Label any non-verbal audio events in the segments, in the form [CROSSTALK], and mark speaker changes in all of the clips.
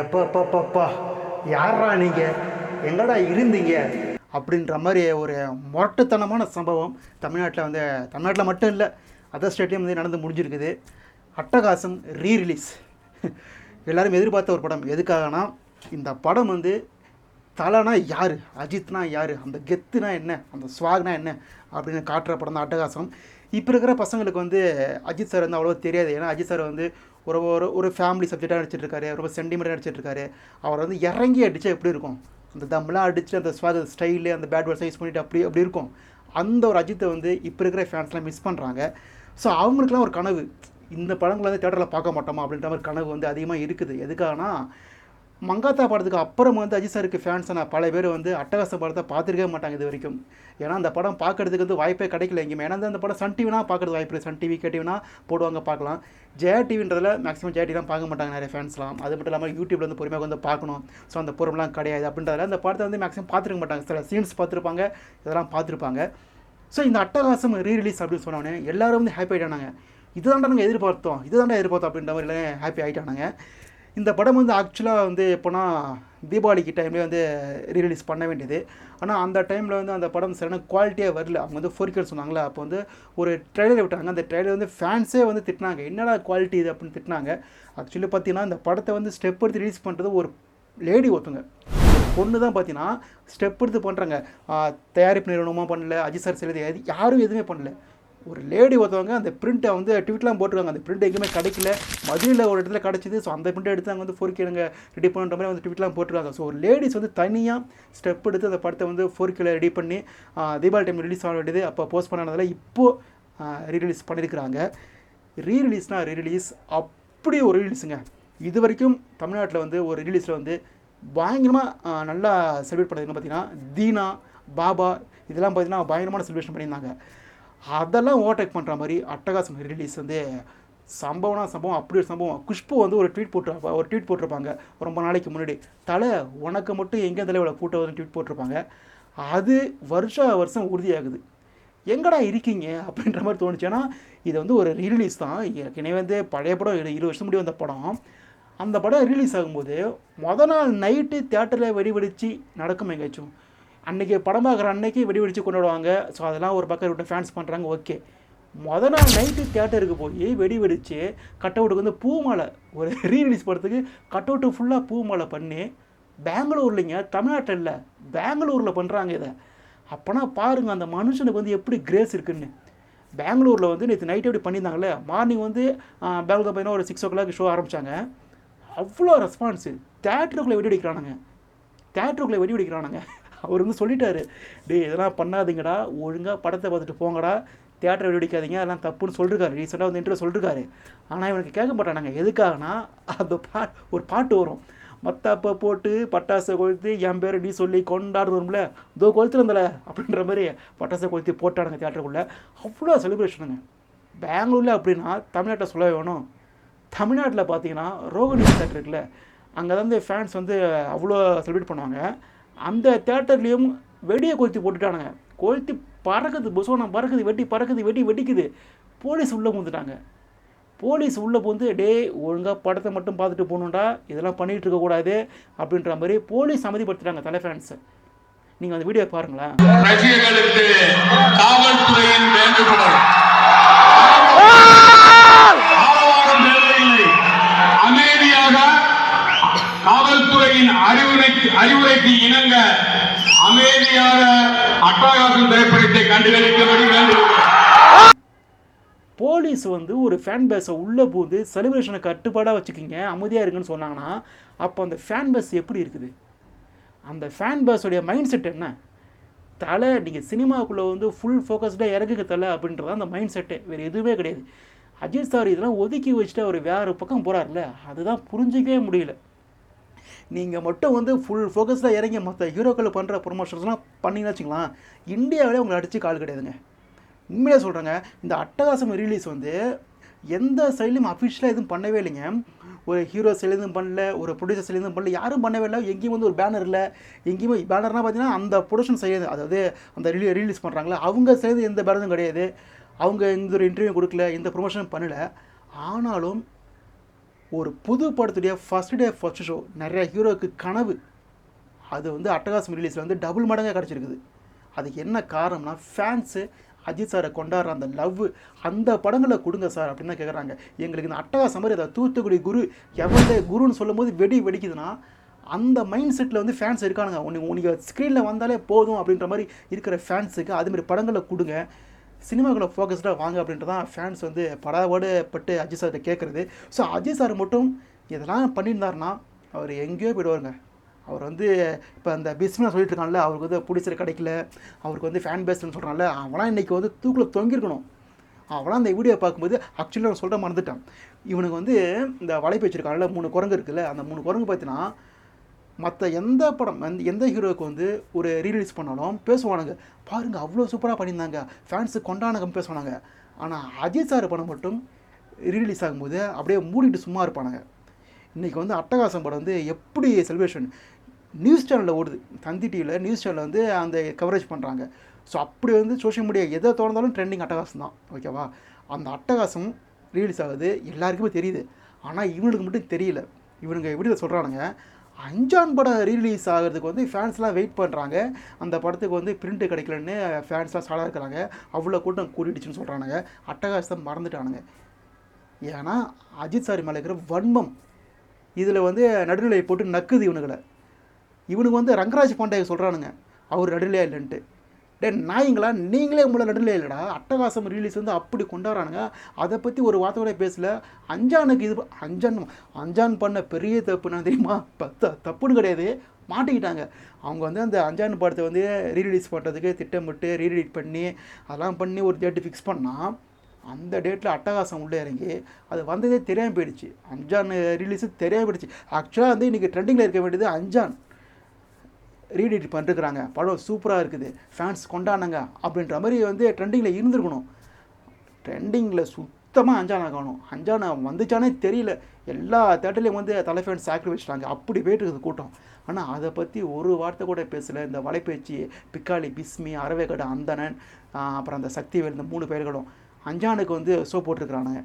Speaker 1: எப்பப்பப்பப்பா யாரா நீங்கள் எங்கடா இருந்தீங்க? அப்படின்ற மாதிரி ஒரு முரட்டுத்தனமான சம்பவம் தமிழ்நாட்டில் வந்து தமிழ்நாட்டில் மட்டும் இல்லை அதர் ஸ்டேட்லேயும் வந்து நடந்து முடிஞ்சிருக்குது. அட்டகாசம் ரீ ரிலீஸ் எதிர்பார்த்த ஒரு படம். எதுக்காகனா இந்த படம் வந்து தலைனா யார்? அஜித்னா யார்? அந்த கெத்துனா என்ன? அந்த ஸ்வாக்னா என்ன? அப்படின்னு காட்டுற படம் தான் அட்டகாசம். இப்போ இருக்கிற பசங்களுக்கு வந்து அஜித் சார் வந்து அவ்வளோ தெரியாது. ஏன்னா அஜித் சார் வந்து ஒரு ஒரு ஒரு ஃபேமிலி சப்ஜெக்டாக நடிச்சிட்ருக்காரு ரொம்ப சென்டிமெண்ட்டாக நடிச்சிட்ருக்காரு அவர் வந்து இறங்கி அடித்தா எப்படி இருக்கும்? அந்த தம்லாம் அடித்து அந்த ஸ்வாத ஸ்டைலு அந்த பேட் வேர்ட்ஸ் யூஸ் பண்ணிட்டு அப்படி அப்படி இருக்கும். அந்த ஒரு அஜித்தை வந்து இப்போ இருக்கிற ஃபேன்ஸ்லாம் மிஸ் பண்ணுறாங்க ஸோ அவங்களுக்குலாம் ஒரு கனவு. இந்த படங்களை வந்து தேட்டரில் பார்க்க மாட்டோமா அப்படின்ற மாதிரி கனவு வந்து அதிகமாக இருக்குது. எதுக்காகனா மங்காத்தா படத்துக்கு அப்புறம் வந்து அஜித் சாருக்கு ஃபேன்ஸான பல பேர் வந்து அட்டகாச படத்தை பார்த்துருக்கவே மாட்டாங்க இது வரைக்கும். ஏன்னா அந்த படம் பார்க்கறதுக்கு வந்து வாய்ப்பே கிடைக்கல எங்கேயுமே. ஏன்னா அந்த படம் சன் டிவினா பார்க்குறது வாய்ப்பு இல்லை. சன் டிவி கேட்டிவினா போடுவாங்க பார்க்கலாம். ஜெயா டிவின்றதில் மேக்ஸிமம் ஜெயா டிவிலாம் பார்க்க மாட்டாங்க நிறைய ஃபேன்ஸ்லாம் அது மட்டும் இல்லாமல் யூடியூப்ல வந்து பொறுமையாக வந்து பார்க்கணும். ஸோ அந்த பொறுமெலாம் கிடையாது. அப்படின்றதில் அந்த படத்தை வந்து மேக்ஸிமம் பார்த்துருக்க மாட்டாங்க. சில சீன்ஸ் பார்த்துருப்பாங்க இதெல்லாம் பார்த்துருப்பாங்க. ஸோ இந்த அட்டகாசம் ரீ ரிலீஸ் அப்படின்னு சொன்னோடனே எல்லாரும் வந்து ஹாப்பி ஆகிட்டானாங்க இதுதான்டா நாங்கள் எதிர்பார்த்தோம். இதுதான்டா எதிர்பார்த்தோம் அப்படின்ற மாதிரி ஹாப்பி ஆகிட்டானாங்க இந்த படம் வந்து ஆக்சுவலாக வந்து எப்போனா தீபாவளிக்கு டைம்லேயே வந்து ரீரிலீஸ் பண்ண வேண்டியது. ஆனால் அந்த டைமில் வந்து அந்த படம் சரியான குவாலிட்டியாக வரல. அவங்க வந்து ஃபோர்கேர் சொன்னாங்களே அப்போ வந்து ஒரு ட்ரெய்லர் விட்டாங்க. அந்த ட்ரெய்லர் வந்து ஃபேன்ஸே வந்து திட்டினாங்க. என்னடா குவாலிட்டி இது அப்படின்னு திட்டினாங்க. ஆக்சுவலி பார்த்தீங்கன்னா இந்த படத்தை வந்து ஸ்டெப் எடுத்து ரிலீஸ் பண்ணுறது ஒரு லேடி ஒருத்தங்க பொண்ணு தான் பார்த்தீங்கன்னா ஸ்டெப் எடுத்து பண்ணுறாங்க தயாரிப்பு நிறுவனமாக பண்ணல அஜித் சார் செலுத்தி யாரும் எதுவுமே பண்ணல. ஒரு லேடி ஒருத்தவங்க அந்த பிரிண்ட்டை வந்து ட்வீட்லாம் போட்டுருக்காங்க. அந்த பிரிண்ட் எங்கேயுமே கிடைக்கல. மதுரையில் ஒரு இடத்துல கிடச்சிது. ஸோ அந்த பிரிண்ட் எடுத்து அங்கே வந்து ஃபோர் கேளுங்க ரெடி பண்ணுற மாதிரி வந்து ட்வீட்லாம் போட்டுருக்காங்க. ஸோ ஒரு லேடிஸ் வந்து தனியாக ஸ்டெப் எடுத்து அந்த படத்தை வந்து ஃபோர் கேல ரெடி பண்ணி தீபாவளி டைம் ரிலீஸ் ஆக வேண்டியது. அப்போ போஸ்ட் பண்ணாததில் இப்போது ரீரிலீஸ் பண்ணியிருக்கிறாங்க ரீரிலீஸ்னா ரீரிலீஸ் அப்படி ஒரு ரீலீஸுங்க இது வரைக்கும் தமிழ்நாட்டில் வந்து ஒரு ரீலீஸில் வந்து பயங்கரமாக நல்லா செலிப்ரேட் பண்ணதுன்னு பார்த்தீங்கன்னா தீனா பாபா இதெல்லாம் பார்த்தீங்கன்னா பயங்கரமான செலிப்ரேஷன் பண்ணியிருந்தாங்க. அதெல்லாம் ஓவர்டேக் பண்ணுற மாதிரி அட்டகாசம் ரிலீஸ் வந்து சம்பவம்னா சம்பவம் அப்படி ஒரு சம்பவம். குஷ்பு வந்து ஒரு ட்வீட் போட்டு ஒரு ட்வீட் போட்டிருப்பாங்க. ரொம்ப நாளைக்கு முன்னாடி. தலை உனக்கு மட்டும் எங்கே இவ்வளோ கூட்ட வந்து ட்வீட் போட்டிருப்பாங்க. அது வருஷா வருஷம் உறுதியாகுது. எங்கடா இருக்கீங்க அப்படின்ற மாதிரி தோணுச்சு. ஏன்னா இது வந்து ஒரு ரீரிலீஸ் தான். ஏற்கனவே வந்து பழைய படம் இரு- இருபது வருஷம் முன்னாடி வந்த படம். அந்த படம் ரிலீஸ் ஆகும்போது மொதல் நாள் நைட்டு தேட்டரில் வெடி வெடித்து நடக்கும் எங்கேயாச்சும் அன்றைக்கி படம் பார்க்குற அன்னைக்கு வெடி வெடிச்சு கொண்டாடுவாங்க. ஸோ அதெல்லாம் ஒரு பக்கம் விட்டு ஃபேன்ஸ் பண்ணுறாங்க ஓகே மொத நாள் நைட்டு தேட்டருக்கு போய் வெடி வெடித்து கட் அவுட்டுக்கு வந்து பூ மாலை ஒரு [LAUGHS] ரீரிலீஸ் படத்துக்கு கட் அவுட்டு ஃபுல்லாக பூ மாலை பண்ணி பெங்களூர்லைங்க தமிழ்நாட்டில் இல்லை பெங்களூரில் பண்ணுறாங்க இதை. அப்போனா பாருங்கள் அந்த மனுஷனுக்கு வந்து எப்படி கிரேஸ் இருக்குன்னு. பெங்களூரில் வந்து நேற்று நைட்டு எப்படி பண்ணியிருந்தாங்களே மார்னிங் வந்து பெங்களூர் பார்த்தீங்கன்னா ஒரு சிக்ஸ் ஓ கிளாக் ஷோ ஆரம்பித்தாங்க அவ்வளோ ரெஸ்பான்ஸு தேட்டருக்குள்ளே வெடி வெடிக்கிறானுங்க தேட்டருக்குள்ளே வெடி வெடிக்கிறானுங்க அவர் வந்து சொல்லிட்டாரு டே இதெல்லாம் பண்ணாதீங்கடா ஒழுங்காக படத்தை பார்த்துட்டு போங்கடா தேட்டரை வெடிக்காதீங்க அதெல்லாம் தப்புன்னு சொல்லிருக்காரு ரீசெண்டாக வந்து இன்ட்ரோ சொல்லிருக்காரு. ஆனால் இவனுக்கு கேட்க மாட்டானாங்க எதுக்காகனா அந்த பா ஒரு பாட்டு வரும். மத்தாப்பை போட்டு பட்டாசை கொளுத்து என் பேர் நீ சொல்லி கொண்டாடுறோம்ல இதோ கொளுத்துருந்தல அப்படின்ற மாதிரி பட்டாசை கொளுத்தி போட்டானுங்க தேட்டருக்குள்ளே அவ்வளோ செலிப்ரேஷனுங்க பெங்களூரில் அப்படின்னா தமிழ்நாட்டை சொல்ல வேணும். தமிழ்நாட்டில் பார்த்தீங்கன்னா ரோகிணி தேட்டர் இருக்குல்ல அங்கே வந்து ஃபேன்ஸ் வந்து அவ்வளோ செலிப்ரேட் பண்ணுவாங்க. அந்த தேட்டர்லேயும் வெடியை கொளுத்தி போட்டுட்டானுங்க. கொளுத்தி பறக்குது புசோனம் பறக்குது வெட்டி பறக்குது வெட்டி வெடிக்குது. போலீஸ் உள்ளே வந்துட்டாங்க போலீஸ் உள்ளே பூந்து டேய் ஒழுங்காக படத்தை மட்டும் பார்த்துட்டு போகணுண்டா இதெல்லாம் பண்ணிகிட்டு இருக்கக்கூடாது அப்படின்ற மாதிரி போலீஸ் அமைதிப்படுத்துகிறாங்க தலை ஃபேன்ஸை நீங்கள் அந்த வீடியோ பாருங்களேன்.
Speaker 2: ரசிகர்களுக்கு காவல்துறையின் வேண்டுகோள். காவல்துறையின் அறிவுரைக்கு அறிவுரைக்கு இணங்க அமைதியாக அட்டகாசம் திரைப்படத்தை கண்டுகளிக்கும்படி வேண்டுகிறோம்.
Speaker 1: போலீஸ் வந்து ஒரு ஃபேன் பேஸை உள்ளே போது செலிப்ரேஷனை கட்டுப்பாடாக வச்சுக்கிங்க அமைதியாக இருக்குன்னு சொன்னாங்கன்னா அப்போ அந்த ஃபேன் பேஸ் எப்படி இருக்குது? அந்த ஃபேன் பேஸோடைய மைண்ட் செட் என்ன? தலை நீங்கள் சினிமாவுக்குள்ளே வந்து ஃபுல் ஃபோக்கஸ்டாக இறங்குங்க தலை அப்படின்றது அந்த மைண்ட் செட்டு வேறு எதுவுமே கிடையாது. அஜித் சார் இதெல்லாம் ஒதுக்கி வச்சுட்டு அவர் வேறு பக்கம் போகிறார்ல அதுதான் புரிஞ்சிக்கவே முடியல. நீங்கள் மட்டும் வந்து ஃபுல் ஃபோக்கஸில் இறங்கி மற்ற ஹீரோக்கள் பண்ணுற ப்ரொமோஷன்ஸ்லாம் பண்ணிங்கன்னு வச்சுக்கலாம் இந்தியாவிலே உங்களை அடித்து கால் கிடையாதுங்க உண்மையாக சொல்கிறேங்க இந்த அட்டகாசம் ரிலீஸ் வந்து எந்த சைட்லையும் அஃபிஷியலாக எதுவும் பண்ணவே இல்லைங்க. ஒரு ஹீரோ சைட்லேருந்தும் பண்ணல ஒரு ப்ரொடியூசர் சைட்லேருந்தும் பண்ணல யாரும் பண்ணவே இல்லை எங்கேயும் வந்து ஒரு பேனர் இல்லை. எங்கேயுமே பேனர்னால் பார்த்தீங்கன்னா அந்த ப்ரொடக்ஷன் சைடு அதாவது அந்த ரிலீ ரிலீஸ் பண்ணுறாங்களா அவங்க சைடு எந்த பேனரும் கிடையாது. அவங்க எந்த ஒரு இன்டர்வியூ கொடுக்கல எந்த ப்ரொமோஷனும் பண்ணலை. ஆனாலும் ஒரு புது படத்துடைய ஃபஸ்ட் டே ஃபஸ்ட் ஷோ நிறைய ஹீரோவுக்கு கனவு. அது வந்து அட்டகாசம் ரிலீஸில் வந்து டபுள் மடங்காக கிடச்சிருக்குது. அதுக்கு என்ன காரணம்னா ஃபேன்ஸு அஜித் சாரை கொண்டாடுற அந்த லவ் அந்த படங்களை கொடுங்க சார் அப்படின்னு தான் கேட்குறாங்க எங்களுக்கு இந்த அட்டகாசம் மாதிரி அதை தூத்துக்குடி குரு எவ்வளோ குருன்னு சொல்லும்போது வெடி வெடிக்குதுன்னா அந்த மைண்ட் செட்டில் வந்து ஃபேன்ஸ் இருக்கானுங்க. உனக்கு உனக்கு ஸ்க்ரீனில் வந்தாலே போதும் அப்படின்ற மாதிரி இருக்கிற ஃபேன்ஸுக்கு அதுமாரி படங்களை கொடுங்க. சினிமாக்குள்ள ஃபோக்கஸ்டாக வாங்க அப்படின்ட்டு தான் ஃபேன்ஸ் வந்து படாவோடு பட்டு அஜித் சார்கிட்ட கேட்குறது ஸோ அஜித் சார் மட்டும் இதெல்லாம் பண்ணியிருந்தாருன்னா அவர் எங்கேயோ போயிடுவாருங்க. அவர் வந்து இப்போ அந்த பிஸ்மில் சொல்லிட்டு இருக்கான்ல அவருக்கு வந்து பிடிச்சது கிடைக்கல. அவருக்கு வந்து ஃபேன் பேஸ்னு சொல்கிறான்ல அவனாம் இன்றைக்கி வந்து தூக்கில் தொங்கியிருக்கணும் அவனாம் அந்த வீடியோ பார்க்கும்போது ஆக்சுவலி நான் சொல்கிற மறந்துட்டான். இவனுக்கு வந்து இந்த வலைப்பு வச்சிருக்கான்ல மூணு குரங்கு இருக்குல்ல அந்த மூணு குரங்கு பார்த்தீங்கன்னா மற்ற எந்த படம் எந்த எந்த ஹீரோவுக்கு வந்து ஒரு ரீலீஸ் பண்ணாலும் பேசுவானுங்க. பாருங்கள் அவ்வளோ சூப்பராக பண்ணியிருந்தாங்க. ஃபேன்ஸு கொண்டானகம் பேசுவானுங்க. ஆனால் அஜித் சார் படம் மட்டும் ரீலீஸ் ஆகும்போது அப்படியே மூடிட்டு சும்மா இருப்பானுங்க. இன்றைக்கி வந்து அட்டகாசம் படம் வந்து எப்படி செலிப்ரேஷன் நியூஸ் சேனலில் ஓடுது. தந்தி டிவியில் நியூஸ் சேனலில் வந்து அந்த கவரேஜ் பண்ணுறாங்க ஸோ அப்படி வந்து சோஷியல் மீடியா எதை திறந்தாலும் ட்ரெண்டிங் அட்டகாசம் தான். ஓகேவா அந்த அட்டகாசம் ரீலீஸ் ஆகுது. எல்லாருக்குமே தெரியுது. ஆனால் இவனுக்கு மட்டும் தெரியல. இவனுங்க எப்படி சொல்கிறானுங்க அஞ்சான் படம் ரீரிலீஸ் ஆகிறதுக்கு வந்து ஃபேன்ஸ்லாம் வெயிட் பண்ணுறாங்க அந்த படத்துக்கு வந்து பிரிண்ட்டு கிடைக்கலன்னு ஃபேன்ஸ்லாம் சாடாக இருக்கிறாங்க அவ்வளோ கூட்டம் கூட்டிடுச்சுன்னு சொல்கிறானுங்க அட்டகாசத்தை மறந்துட்டானுங்க. ஏன்னா அஜித் சாரி மேலே இருக்கிற வன்மம். இதில் வந்து நடுநிலையை போட்டு நக்குது இவனுங்களை. இவனுக்கு வந்து ரங்கராஜ் பாண்டே சொல்கிறானுங்க அவர் நடுநிலையா இல்லைன்ட்டு. டே நாய்ங்களா நீங்களே உங்களை நடுநிலை இல்லைடா. அட்டகாசம் ரிலீஸ் வந்து அப்படி கொண்டாடுறானுங்க. அதை பற்றி ஒரு வார்த்தை கூட பேசல. அஞ்சானுக்கு இது அஞ்சான் அஞ்சான் பண்ண பெரிய தப்புன்னு தெரியுமா? பத்த தப்புன்னு கிடையாது. மாட்டிக்கிட்டாங்க. அவங்க வந்து அந்த அஞ்சான் படத்தை வந்து ரீரிலீஸ் பண்ணுறதுக்கு திட்டமிட்டு ரீரிலீட் பண்ணி அதெல்லாம் பண்ணி ஒரு டேட்டு ஃபிக்ஸ் பண்ணால் அந்த டேட்டில் அட்டகாசம் உள்ளே இறங்கி அது வந்ததே தெரியாமல் போயிடுச்சு. அஞ்சான் ரிலீஸு தெரியாமல் போயிடுச்சு. ஆக்சுவலாக வந்து இன்றைக்கி ட்ரெண்டிங்கில் இருக்க வேண்டியது அஞ்சான். ரீடிட் பண்ணிருக்கிறாங்க. படம் சூப்பராக இருக்குது. ஃபேன்ஸ் கொண்டாடினாங்க. அப்படின்ற மாதிரி வந்து ட்ரெண்டிங்கில் இருந்திருக்கணும். ட்ரெண்டிங்கில் சுத்தமாக அஞ்சானா காணும் அஞ்சானா வந்துச்சானே தெரியல. எல்லா தேட்டர்லேயும் வந்து தலை ஃபேன்ஸ் சாக்ரிஃபைஸ்டாங்க அப்படி போயிட்டு இருக்குது கூட்டம். ஆனால் அதை பற்றி ஒரு வார்த்தை கூட பேசலை. இந்த வலைப்பேச்சு பிக்காளி பிஸ்மி அரவேகடை அந்தணன் அப்புறம் அந்த சக்திவேல் இந்த மூணு பேர்களும் அஞ்சானுக்கு வந்து ஷோ போட்டிருக்கிறானுங்க.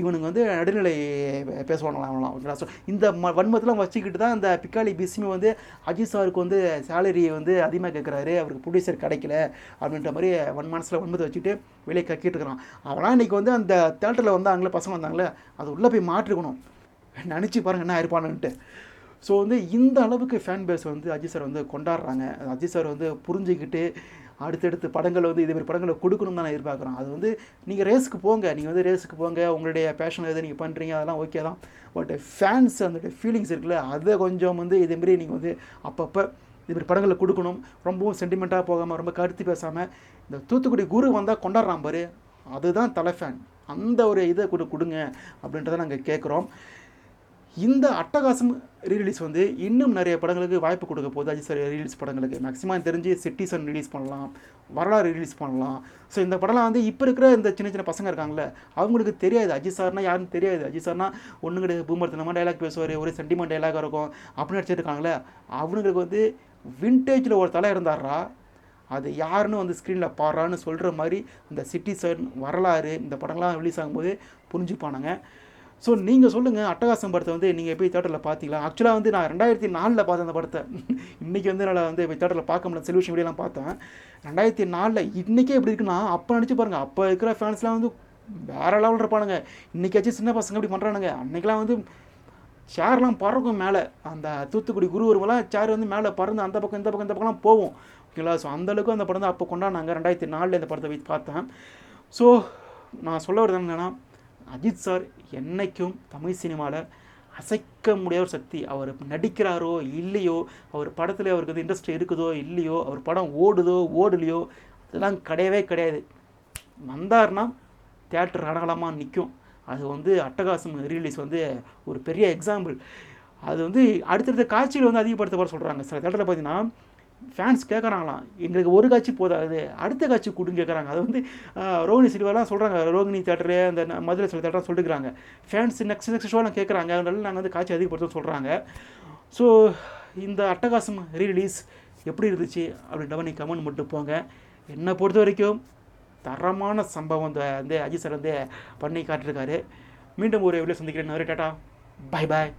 Speaker 1: இவனுங்க வந்து நடுநிலை பேசுவாங்களாம் அவங்களாம். ஓகேங்களா? ஸோ இந்த ம வன்மத்தெலாம் வச்சுக்கிட்டு தான் இந்த பிக்காலி பிஸ்மி வந்து அஜித் சாருக்கு வந்து சேலரி வந்து அதிகமாக கேட்குறாரு அவருக்கு ப்ரொடியூசர் கிடைக்கல அப்படின்ற மாதிரி வன் மனசில் வன்மத்தை வச்சுட்டு வெளியே கக்கிட்டு இருக்கிறான். அவனா இன்றைக்கி வந்து அந்த தேட்டரில் வந்தாங்களே பசங்க வந்தாங்களே அது உள்ளே போய் மாற்றிருக்கணும் நினச்சி பாருங்கள் என்ன இருப்பானுன்ட்டு ஸோ வந்து இந்த அளவுக்கு ஃபேன் பேஸ் வந்து அஜித் சார் வந்து கொண்டாடுறாங்க. அஜித் சார் வந்து புரிஞ்சுக்கிட்டு அடுத்தடுத்து படங்களை வந்து இதேமாரி படங்களை கொடுக்கணும்னு தான் நான் எதிர்பார்க்குறேன். அது வந்து நீங்கள் ரேஸுக்கு போங்க நீங்கள் வந்து ரேஸுக்கு போங்க உங்களுடைய பேஷன் எது நீங்கள் பண்ணுறீங்க அதெல்லாம் ஓகே தான். பட் ஃபேன்ஸ் அந்த ஃபீலிங்ஸ் இருக்குல்ல அதை கொஞ்சம் வந்து இதேமாரி நீங்கள் வந்து அப்பப்போ இதுமாரி படங்களை கொடுக்கணும். ரொம்பவும் சென்டிமெண்ட்டாக போகாமல் ரொம்ப கருத்து பேசாமல் இந்த தூத்துக்குடி குரு வந்தால் கொண்டாடுறான் பாரு அதுதான் தலை ஃபேன் அந்த ஒரு இதை கொடு கொடுங்க அப்படின்றத நாங்கள் கேட்குறோம். இந்த அட்டகாசம் ரீரிலீஸ் வந்து இன்னும் நிறைய படங்களுக்கு வாய்ப்பு கொடுக்க போகுது. அஜித் சார் ரீலீஸ் படங்களுக்கு. மேக்ஸிமம் தெரிஞ்சு சிட்டிசன் ரிலீஸ் பண்ணலாம். வரலாறு ரிலீஸ் பண்ணலாம். ஸோ இந்த படம்லாம் வந்து இப்போ இருக்கிற இந்த சின்ன சின்ன பசங்க இருக்காங்களே அவங்களுக்கு தெரியாது. அஜித் சார்னா யாருன்னு தெரியாது. அஜித் சார்னா ஒன்று கிடையாது. பூமர்த்தனமாக டைலாக் பேசுவார். ஒரு சென்டிமெண்ட் டைலாக் இருக்கும். அப்படின்னு நடிச்சிருக்காங்களே அவங்களுக்கு வந்து விண்டேஜில் ஒரு தலை இருந்தாரா அது யாருன்னு வந்து ஸ்க்ரீனில் பாடுறான்னு சொல்கிற மாதிரி இந்த சிட்டிசன் வரலாறு இந்த படங்கள்லாம் ரிலீஸ் ஆகும்போது புரிஞ்சுப்பானுங்க. ஸோ நீங்கள் சொல்லுங்கள் அட்டகாசம் படத்தை வந்து நீங்கள் போய் தேட்டரில் பார்த்தீங்களா? ஆக்சுவலாக வந்து நான் ரெண்டாயிரத்தி நாலில் பார்த்தேன் அந்த படத்தை. இன்றைக்கி வந்து என்னால் வந்து போய் தேட்டரில் பார்க்க முடியல செலிவிஷன் வீடியோலாம் பார்த்தேன். ரெண்டாயிரத்தி நாலில் இன்றைக்கே எப்படி இருக்குன்னா அப்போ நினச்சி பாருங்கள் அப்போ இருக்கிற ஃபேன்ஸ்லாம் வந்து வேறு லெவலில் இருப்பானுங்க. இன்றைக்காச்சும் சின்ன பசங்க அப்படி பண்ணுறானுங்க அன்றைக்கெலாம் வந்து சேர்லாம் பறக்கும் மேலே. அந்த தூத்துக்குடி குருவருமெல்லாம் சேர் வந்து மேலே பறந்து அந்த பக்கம் இந்த பக்கம் இந்த பக்கம்லாம் போவோம் ஓகேங்களா ஸோ அந்தளவுக்கு அந்த படம் தான் அப்போ கொண்டாடினாங்க ரெண்டாயிரத்தி நாலில் இந்த படத்தை போய் பார்த்தேன். ஸோ நான் சொல்ல வருது என்னென்னா அஜித் சார் என்னைக்கும் தமிழ் சினிமாவில் அசைக்க முடியாத ஒரு சக்தி. அவர் நடிக்கிறாரோ இல்லையோ அவர் படத்தில் அவருக்கு வந்து இன்ட்ரெஸ்ட் இருக்குதோ இல்லையோ அவர் படம் ஓடுதோ ஓடலையோ அதெல்லாம் கிடையவே கிடையாது. வந்தார்னா தேட்டர் அடகலமாக நிற்கும் அது வந்து அட்டகாசம் ரீலீஸ் வந்து ஒரு பெரிய எக்ஸாம்பிள் அது வந்து அடுத்தடுத்த காட்சியில் வந்து அதிகப்படுத்த போகிற சொல்கிறாங்க சில தேட்டரில் பார்த்தீங்கன்னா ஃபேன்ஸ் கேட்குறாங்களாம் எங்களுக்கு ஒரு காட்சி போதாது அடுத்த காட்சி கொடுங்க கேட்குறாங்க அது வந்து ரோஹினி ரோகிணி சில்வாலாம் சொல்கிறாங்க ரோஹினி தேட்டரு அந்த மதுரை சில தேட்டர் சொல்லிக்கிறாங்க. ஃபேன்ஸ் நெக்ஸ்ட் நெக்ஸ்ட் ஷோலாம் கேட்குறாங்க அதனால நாங்கள் வந்து காட்சி அதிகப்படுத்தோம் சொல்கிறாங்க ஸோ இந்த அட்டகாசம் ரீரிலீஸ் எப்படி இருந்துச்சு அப்படின்றவ நீ கமெண்ட் மட்டும் போங்க. என்னை பொறுத்த வரைக்கும் தரமான சம்பவம் இந்த வந்து அஜித் சார் வந்து பண்ணி காட்டிருக்காரு மீண்டும் ஒரு எவ்வளோ சந்திக்கிறேன். நிறைய டாட்டா பை பாய்